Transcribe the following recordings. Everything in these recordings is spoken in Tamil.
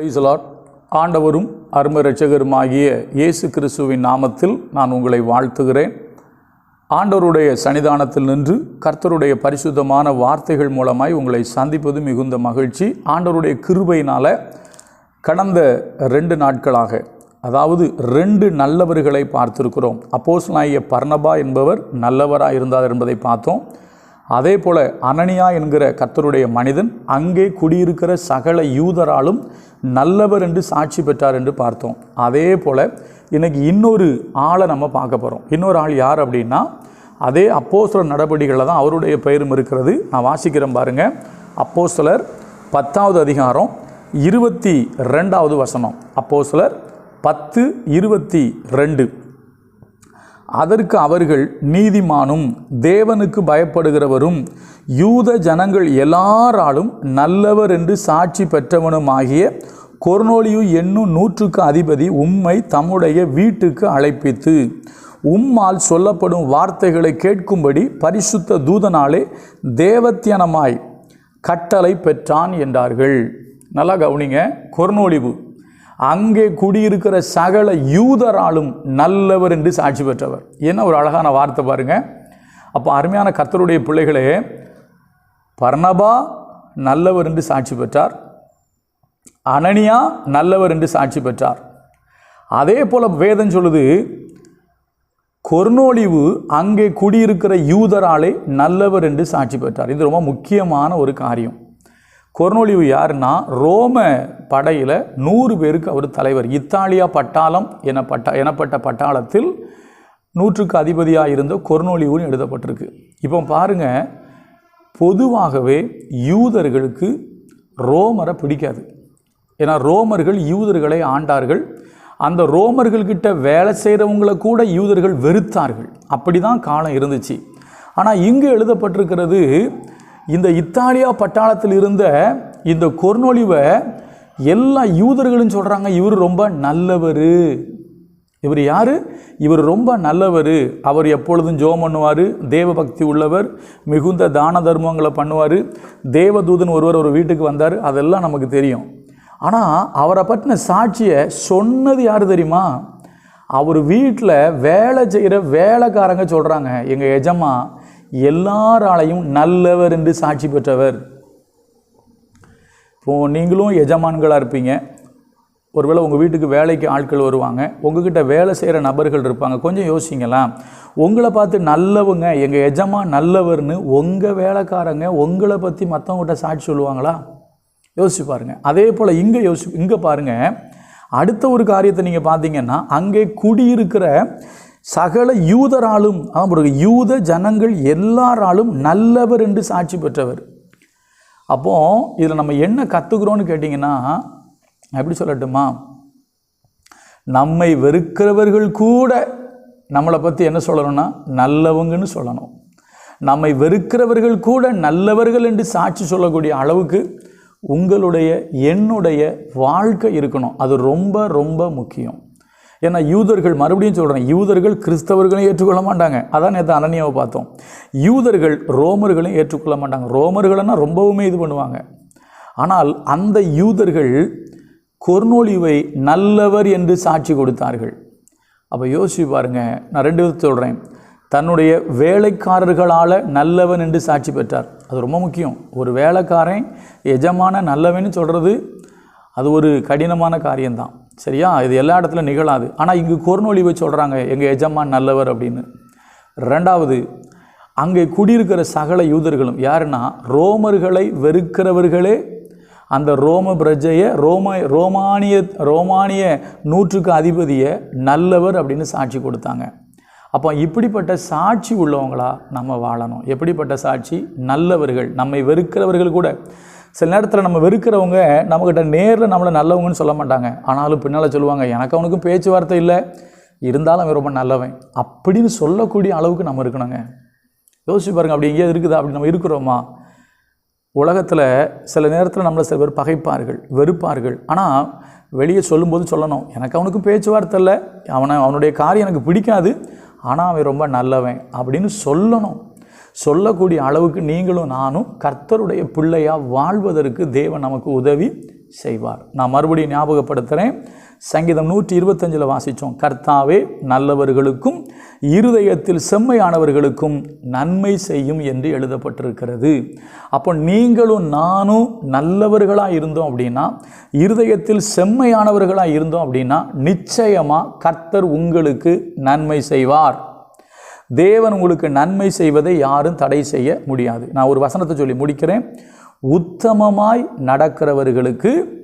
பிரைசலாட் ஆண்டவரும் அருமை இரட்சகருமாகிய இயேசு கிறிஸ்துவின் நாமத்தில் நான் உங்களை வாழ்த்துகிறேன். ஆண்டவருடைய சன்னிதானத்தில் நின்று கர்த்தருடைய பரிசுத்தமான வார்த்தைகள் மூலமாய் உங்களை சந்திப்பது மிகுந்த மகிழ்ச்சி. ஆண்டவருடைய கிருபையினால் கடந்த ரெண்டு நாட்களாக அதாவது ரெண்டு நல்லவர்களை பார்த்திருக்கிறோம். நாய பர்ணபா என்பவர் நல்லவராக இருந்தார் என்பதை பார்த்தோம். அதே போல் அனனியா என்கிற கத்தருடைய மனிதன் அங்கே குடியிருக்கிற சகல யூதராலும் நல்லவர் என்று சாட்சி பெற்றார் என்று பார்த்தோம். அதே போல் இன்றைக்கி இன்னொரு ஆளை நம்ம பார்க்க போகிறோம் இன்னொரு ஆள் யார் அப்படின்னா அதே அப்போஸ்தலர் நடவடிக்கைகளில் தான் அவருடைய பெயரும் இருக்கிறது. நான் வாசிக்கிறேன் பாருங்க. அப்போஸ்தலர் பத்தாவது அதிகாரம் இருபத்தி ரெண்டாவது வசனம். அப்போஸ்தலர் பத்து இருபத்தி ரெண்டு. அதற்கு அவர்கள் நீதிமானும் தேவனுக்கு பயப்படுகிறவரும் யூத ஜனங்கள் எல்லாராலும் நல்லவர் என்று சாட்சி பெற்றவனுமாகிய கொர்னோலியு என்னும் நூற்றுக்கு அதிபதி உம்மை தம்முடைய வீட்டுக்கு அழைப்பித்து உம்மால் சொல்லப்படும் வார்த்தைகளை கேட்கும்படி பரிசுத்த தூதனாலே தேவத்தியனமாய் கட்டளை பெற்றான் என்றார்கள். நல்லா கவனிங்க கொர்னோலிவு அங்கே குடியிருக்கிற சகல யூதராலும் நல்லவர் என்று சாட்சி பெற்றவர். என்ன ஒரு அழகான வார்த்தை பாருங்க. அப்போ அருமையான கர்த்தருடைய பிள்ளைகளே பர்ணபா நல்லவர் என்று சாட்சி பெற்றார். அனனியா நல்லவர் என்று சாட்சி பெற்றார். அதே போல் வேதம் சொல்லுது கொர்னோலிவு அங்கே குடியிருக்கிற யூதராலே நல்லவர் என்று சாட்சி பெற்றார். இது ரொம்ப முக்கியமான ஒரு காரியம். கொர்னோலிவு யாருன்னா ரோம படையில் நூறு பேருக்கு அவர் தலைவர். இத்தாலியா பட்டாளம் எனப்பட்ட எனப்பட்ட பட்டாளத்தில் நூற்றுக்கு அதிபதியாக இருந்த கொர்னோலிவுன்னு எழுதப்பட்டிருக்கு. இப்போ பாருங்க பொதுவாகவே யூதர்களுக்கு ரோமரை பிடிக்காது. ஏன்னா ரோமர்கள் யூதர்களை ஆண்டார்கள். அந்த ரோமர்கள்கிட்ட வேலை செய்கிறவங்கள கூட யூதர்கள் வெறுத்தார்கள். அப்படி தான் காலம் இருந்துச்சு. ஆனால் இங்கு எழுதப்பட்டிருக்கிறது இந்த இத்தாலியா பட்டாளத்தில் இருந்த இந்த கொர்னொழிவை எல்லா யூதர்களும் சொல்கிறாங்க இவர் ரொம்ப நல்லவர். இவர் யார்? இவர் ரொம்ப நல்லவர். அவர் எப்பொழுதும் ஜோம் பண்ணுவார் தேவ பக்தி உள்ளவர் மிகுந்த தான தர்மங்களை பண்ணுவார். தேவதூதன் ஒருவர் ஒரு வீட்டுக்கு வந்தார் அதெல்லாம் நமக்கு தெரியும். ஆனால் அவரை பற்றின சாட்சியை சொன்னது யார் தெரியுமா? அவர் வீட்டில் வேலை செய்கிற வேலைக்காரங்க சொல்கிறாங்க எங்கள் எஜமா எல்லாராலையும் நல்லவர் என்று சாட்சி பெற்றவர். இப்போது நீங்களும் எஜமான்களாக இருப்பீங்க. ஒருவேளை உங்கள் வீட்டுக்கு வேலைக்கு ஆட்கள் வருவாங்க. உங்ககிட்ட வேலை செய்கிற நபர்கள் இருப்பாங்க. கொஞ்சம் யோசிங்களா உங்களை பார்த்து நல்லவங்க எங்கள் எஜமா நல்லவர்னு உங்கள் வேலைக்காரங்க உங்களை பற்றி மற்றவங்ககிட்ட சாட்சி சொல்லுவாங்களா? யோசிச்சு பாருங்கள் அதே போல் இங்கே யோசி இங்கே பாருங்கள் அடுத்த ஒரு காரியத்தை நீங்கள் பார்த்தீங்கன்னா அங்கே குடியிருக்கிற சகல யூதராலும் ஆமாம் யூத ஜனங்கள் எல்லாராலும் நல்லவர் என்று சாட்சி பெற்றவர். அப்போது இதில் நம்ம என்ன கற்றுக்குறோன்னு கேட்டிங்கன்னா எப்படி சொல்லட்டுமா? நம்மை வெறுக்கிறவர்கள் கூட நம்மளை பற்றி என்ன சொல்லணும்னா நல்லவங்கன்னு சொல்லணும். நம்மை வெறுக்கிறவர்கள் கூட நல்லவர்கள் என்று சாட்சி சொல்லக்கூடிய அளவுக்கு உங்களுடைய என்னுடைய வாழ்க்கை இருக்கணும். அது ரொம்ப ரொம்ப முக்கியம். ஏன்னா யூதர்கள் மறுபடியும் சொல்கிறேன் யூதர்கள் கிறிஸ்தவர்களையும் ஏற்றுக்கொள்ள மாட்டாங்க. அதான் நேற்று அனனியாவை பார்த்தோம். யூதர்கள் ரோமர்களையும் ஏற்றுக்கொள்ள மாட்டாங்க. ரோமர்கள்னா ரொம்பவுமே இது பண்ணுவாங்க. ஆனால் அந்த யூதர்கள் கொர்னோலிவை நல்லவர் என்று சாட்சி கொடுத்தார்கள். அப்போ யோசிச்சு பாருங்க நான் ரெண்டு விதத்தை சொல்கிறேன் தன்னுடைய வேலைக்காரர்களால் நல்லவன் என்று சாட்சி பெற்றார். அது ரொம்ப முக்கியம். ஒரு வேலைக்காரன் எஜமான நல்லவன்னு சொல்கிறது அது ஒரு கடினமான காரியம்தான். சரியா? இது எல்லா இடத்துல நிகழாது. ஆனால் இங்கு கொர்னொழிவை சொல்கிறாங்க எங்கள் எஜமான் நல்லவர் அப்படின்னு. ரெண்டாவது அங்கே குடியிருக்கிற சகல யூதர்களும் யாருன்னா ரோமர்களை வெறுக்கிறவர்களே. அந்த ரோம பிரஜையை ரோம ரோமானிய ரோமானிய நூற்றுக்கு அதிபதியை நல்லவர் அப்படின்னு சாட்சி கொடுத்தாங்க. அப்போ இப்படிப்பட்ட சாட்சி உள்ளவங்களா நம்ம வாழணும். எப்படிப்பட்ட சாட்சி? நல்லவர்கள். நம்மை வெறுக்கிறவர்கள் கூட. சில நேரத்தில் நம்ம வெறுக்கிறவங்க நம்மக்கிட்ட நேரில் நம்மளை நல்லவங்கன்னு சொல்ல மாட்டாங்க. ஆனாலும் பின்னால் சொல்லுவாங்க எனக்கு அவனுக்கும் பேச்சுவார்த்தை இல்லை. இருந்தாலும் அவன் ரொம்ப நல்லவன். அப்படின்னு சொல்லக்கூடிய அளவுக்கு நம்ம இருக்கணுங்க. யோசிச்சு பாருங்க அப்படி எங்கேயாவது இருக்குதா? அப்படி நம்ம இருக்கிறோமா? உலகத்தில் சில நேரத்தில் நம்மளை சில பேர் பகைப்பார்கள் வெறுப்பார்கள். ஆனால் வெளியே சொல்லும்போது சொல்லணும் எனக்கு அவனுக்கும் பேச்சுவார்த்தை இல்லை. அவனை அவனுடைய காரியம் எனக்கு பிடிக்காது. ஆனால் அவன் ரொம்ப நல்லவன். அப்படின்னு சொல்லணும். சொல்லக்கூடிய அளவுக்கு நீங்களும் நானும் கர்த்தருடைய பிள்ளையாக வாழ்வதற்கு தேவன் நமக்கு உதவி செய்வார். நான் மறுபடியும் ஞாபகப்படுத்துகிறேன் சங்கீதம் நூற்றி இருபத்தஞ்சில் வாசித்தோம் கர்த்தாவே நல்லவர்களுக்கும் இருதயத்தில் செம்மையானவர்களுக்கும் நன்மை செய்யும் என்று எழுதப்பட்டிருக்கிறது. அப்போ நீங்களும் நானும் நல்லவர்களாக இருந்தோம் அப்படின்னா இருதயத்தில் செம்மையானவர்களாக இருந்தோம் அப்படின்னா நிச்சயமாக கர்த்தர் உங்களுக்கு நன்மை செய்வார். தேவன் உங்களுக்கு நன்மை செய்வதை யாரும் தடை செய்ய முடியாது. நான் ஒரு வசனத்தை சொல்லி முடிக்கிறேன். உத்தமமாய் நடக்கிறவர்களுக்கு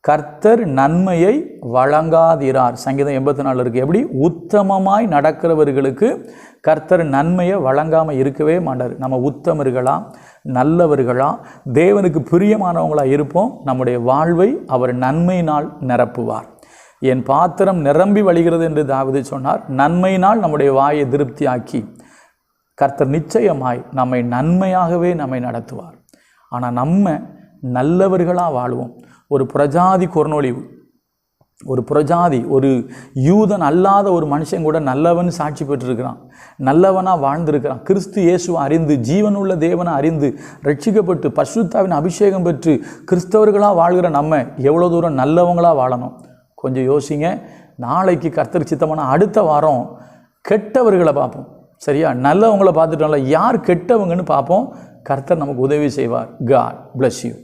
கர்த்தர் நன்மையை வழங்காதிரார். சங்கீதம் எண்பத்தி நாலு இருக்குது எப்படி? உத்தமமாய் நடக்கிறவர்களுக்கு கர்த்தர் நன்மையை வழங்காமல் இருக்கவே மாட்டார். நம்ம உத்தமர்களா? நல்லவர்களா? தேவனுக்கு பிரியமானவங்களாக இருப்போம். நம்முடைய வாழ்வை அவர் நன்மையினால் நிரப்புவார். என் பாத்திரம் நிரம்பி வழிகிறது என்று தாவிது சொன்னார். நன்மையினால் நம்முடைய வாயை திருப்தியாக்கி கர்த்தர் நிச்சயமாய் நம்மை நன்மையாகவே நம்மை நடத்துவார். ஆனால் நம்ம நல்லவர்களாக வாழ்வோம். ஒரு பிரஜாதி குறநொழிவு ஒரு புரஜாதி ஒரு யூதன் அல்லாத ஒரு மனுஷன் கூட நல்லவன் சாட்சி பெற்றிருக்கிறான். நல்லவனாக வாழ்ந்திருக்கிறான். கிறிஸ்து இயேசுவை அறிந்து ஜீவனுள்ள தேவனை அறிந்து ரட்சிக்கப்பட்டு பசுத்தாவின் அபிஷேகம் பெற்று கிறிஸ்தவர்களாக வாழ்கிற நம்ம எவ்வளோ தூரம் நல்லவங்களாக வாழணும்? கொஞ்சம் யோசிங்க. நாளைக்கு கர்த்தர் சித்தமான அடுத்த வாரம் கெட்டவர்களை பார்ப்போம். சரியா? நல்லவங்களை பார்த்துட்டோம்ல யார் கெட்டவங்கன்னு பார்ப்போம். கர்த்தர் நமக்கு உதவி செய்வார். God bless you